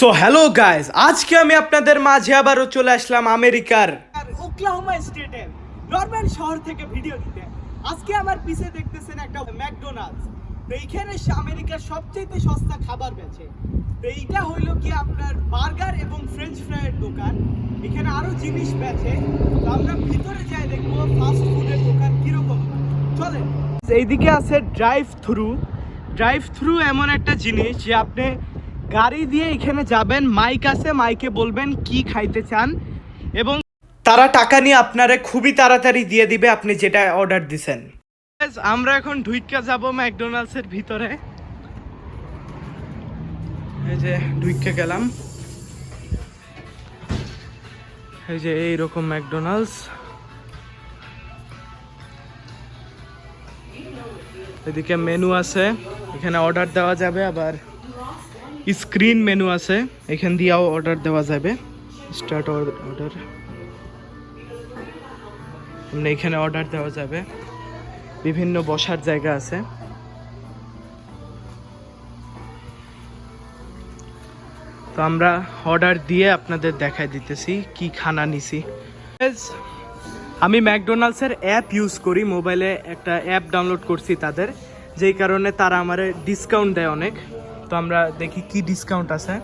So hello guys আজকে আমি আপনাদের মাঝে আবারও চলে আসলাম আমেরিকার। ওকলাহোমা স্টেটের নরম্যান শহর থেকে ভিডিও দিতে। আজকে আমার পিছে দেখতেছেন একটা ম্যাকডোনাল্ডস। তো এইখানে আমেরিকার সবচেয়ে সস্তা খাবার বেচে। তো এইটা হইল কি আপনার বার্গার এবং ফ্রেঞ্চ ফ্রাইয়ের দোকান। এখানে আরও জিনিস বেচে। তো আমরা ভিতরে যাই দেখব ফাস্ট ফুডের দোকান কীরকম। চলেন। এইদিকে আছে ড্রাইভ থ্রু ড্রাইভ থ্রু এমন একটা জিনিস যে আপনি গাড়ি দিয়ে এখানে যাবেন, মাইক আছে, মাইকে বলবেন কি খাইতে চান এবং তারা টাকা নিয়ে আপনারে খুবই তাড়াতাড়ি দিয়ে দিবে, আপনি যেটা অর্ডার দিছেন। আমরা এখন ঢুইকা যাব ম্যাকডোনাল্ডস এর ভিতরে। এই যে ঢুইকা গেলাম। এই যে এইরকম ম্যাকডোনাল্ডস। এদিকে মেনু আছে, এখানে অর্ডার দেওয়া যাবে আবার। স্ক্রিন মেনু আছে, এখান দিয়েও অর্ডার দেওয়া যাবে। স্টার্ট অর্ডার এখানে অর্ডার দেওয়া যাবে। বিভিন্ন বসার জায়গা আছে। তো আমরা অর্ডার দিয়ে আপনাদের দেখাই দিতেছি, কি খানা নিছি। আমি ম্যাকডোনাল্ডসের অ্যাপ ইউজ করি মোবাইলে একটা অ্যাপ ডাউনলোড করছি তাদের, যেই কারণে তারা আমার ডিসকাউন্ট দেয় অনেক। তো আমরা দেখি কি ডিসকাউন্ট আছে।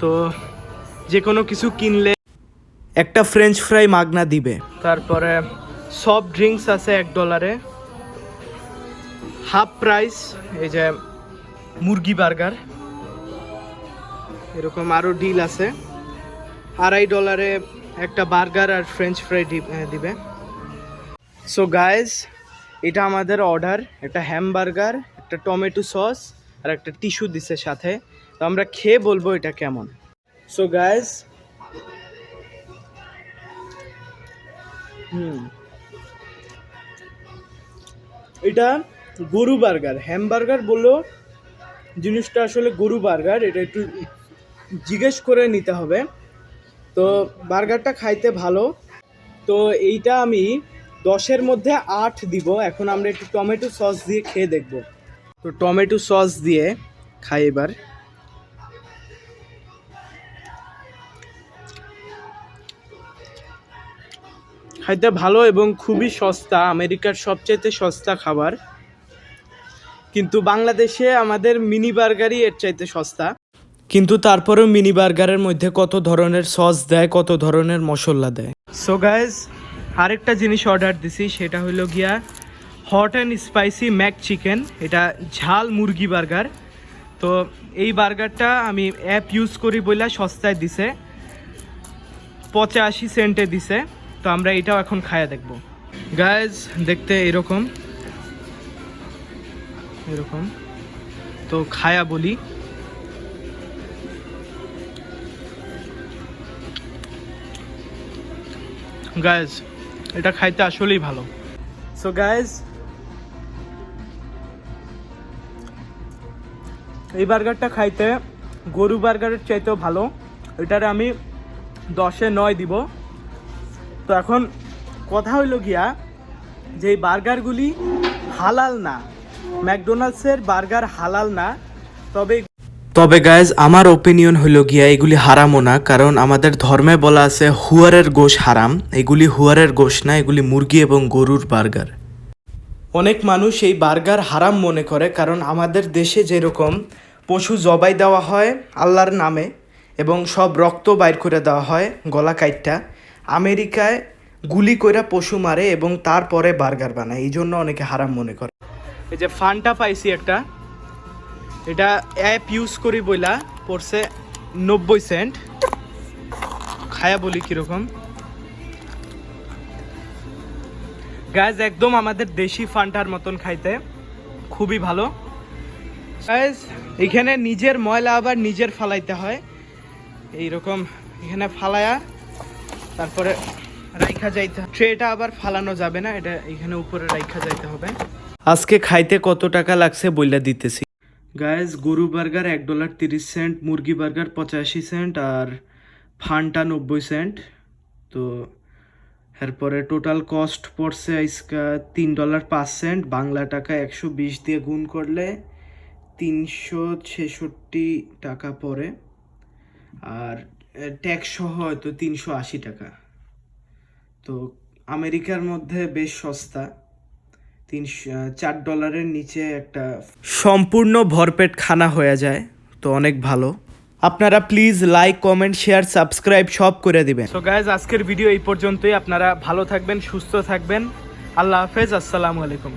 তো যে কোনো কিছু কিনলে একটা ফ্রেঞ্চ ফ্রাই মাগনা দিবে। তারপরে সফট ড্রিঙ্কস আছে এক ডলারে হাফ প্রাইস এই যে মুরগি বার্গার এরকম আরও ডিল আছে। আড়াই ডলারে একটা বার্গার আর ফ্রেঞ্চ ফ্রাই দিবে। সো গাইজ এটা আমাদের অর্ডার একটা হ্যামবার্গার একটা টমেটো সস আর একটা টিস্যু দিছে সাথে। তো আমরা খেয়ে বলব এটা কেমন। সো গাইজ হুম, এটা গরু বার্গার। হ্যামবার্গার বলল, জিনিসটা আসলে গরু বার্গার, এটা একটু জিজ্ঞেস করে নিতে হবে। তো বার্গারটা খাইতে ভালো। তো এইটা আমি দশের মধ্যে আট দিব। এখন আমরা একটু টমেটো সস দিয়ে খেয়ে দেখব। তো টমেটো সস দিয়ে খাই এবার। খাইতে ভালো এবং খুবই সস্তা, আমেরিকার সবচেয়ে সস্তা খাবার। কিন্তু বাংলাদেশে আমাদের মিনি বার্গারই এর চাইতে সস্তা। কিন্তু তারপরেও মিনি বার্গারের মধ্যে কত ধরনের সস দেয়, কত ধরনের মশলা দেয়। সো গাইজ আরেকটা জিনিস অর্ডার দিছি, সেটা হলো গিয়া hot and spicy McChicken, এটা ঝাল মুরগি বার্গার। তো এই বার্গারটা আমি অ্যাপ ইউজ করি বলে সস্তায় দিছে, পঁচাশি সেন্টে দিছে, তো আমরা এটাও এখন খায়া দেখব। গাইজ দেখতে এরকম এরকম, তো খায়া বলি। গাইজ এটা খাইতে আসলেই ভালো। সো গাইজ এই বার্গারটা খাইতে গরু বার্গারের চাইতেও ভালো। এটারে আমি দশে নয় দিব। তো এখন কথা হইল গিয়া যে এই বার্গারগুলি হালাল না, ম্যাকডোনাল্ডসের বার্গার হালাল না, তবে তবে গাইজ আমার ওপিনিয়ন হইল গিয়া এগুলি হারামও না, কারণ আমাদের ধর্মে বলা আছে, হুয়ারের গোশ হারাম। এগুলি হুয়ারের গোশ না, এগুলি মুরগি এবং গরুর বার্গার। অনেক মানুষ এই বার্গার হারাম মনে করে কারণ আমাদের দেশে যেরকম পশু জবাই দেওয়া হয় আল্লাহর নামে এবং সব রক্ত বাইর করে দেওয়া হয় গলা কাইটটা, আমেরিকায় গুলি কইরা পশু মারে এবং তারপরে বার্গার বানায়। এই জন্য অনেকে হারাম মনে করে। এই যে ফানটা পাইছি একটা, এটা অ্যাপ ইউজ করি বইলা, পড়ছে নব্বই সেন্ট। খায়া বলি কীরকম। গাছ একদম আমাদের দেশি ফান্টার মতন খাইতে। খুবই ভালো। গাইজ এখানে নিজের ময়লা আবার নিজের ফালাইতে হয়। এইরকম এখানে ফালায়া, তারপরে রাইখা যাইতে ট্রেটা আবার ফালানো যাবে না, এটা এখানে উপরে রাইখা যাইতে হবে। আজকে খাইতে কত টাকা লাগছে বইলা দিতেছি। গাইজ গরু বার্গার এক ডলার তিরিশ সেন্ট মুরগি বার্গার পঁচাশি সেন্ট আর ফানটা নব্বই সেন্ট তো এরপরে টোটাল কস্ট পড়ছে আজকা তিন ডলার পাঁচ সেন্ট বাংলা টাকা একশো বিশ দিয়ে গুণ করলে তিনশো ছেষট্টি টাকা পড়ে। আর ট্যাক্স সহ হয়তো তিনশো আশি টাকা। তো আমেরিকার মধ্যে বেশ সস্তা। তিনশো চার ডলারের নিচে একটা সম্পূর্ণ ভরপেট খানা হয়ে যায়, তো অনেক ভালো। আপনারা please like comment share subscribe সব করে দিবেন। সো গাইজ আজকের ভিডিও এই পর্যন্তই। আপনারা ভালো থাকবেন, সুস্থ থাকবেন। আল্লাহ হাফেজ, আসসালামু আলাইকুম।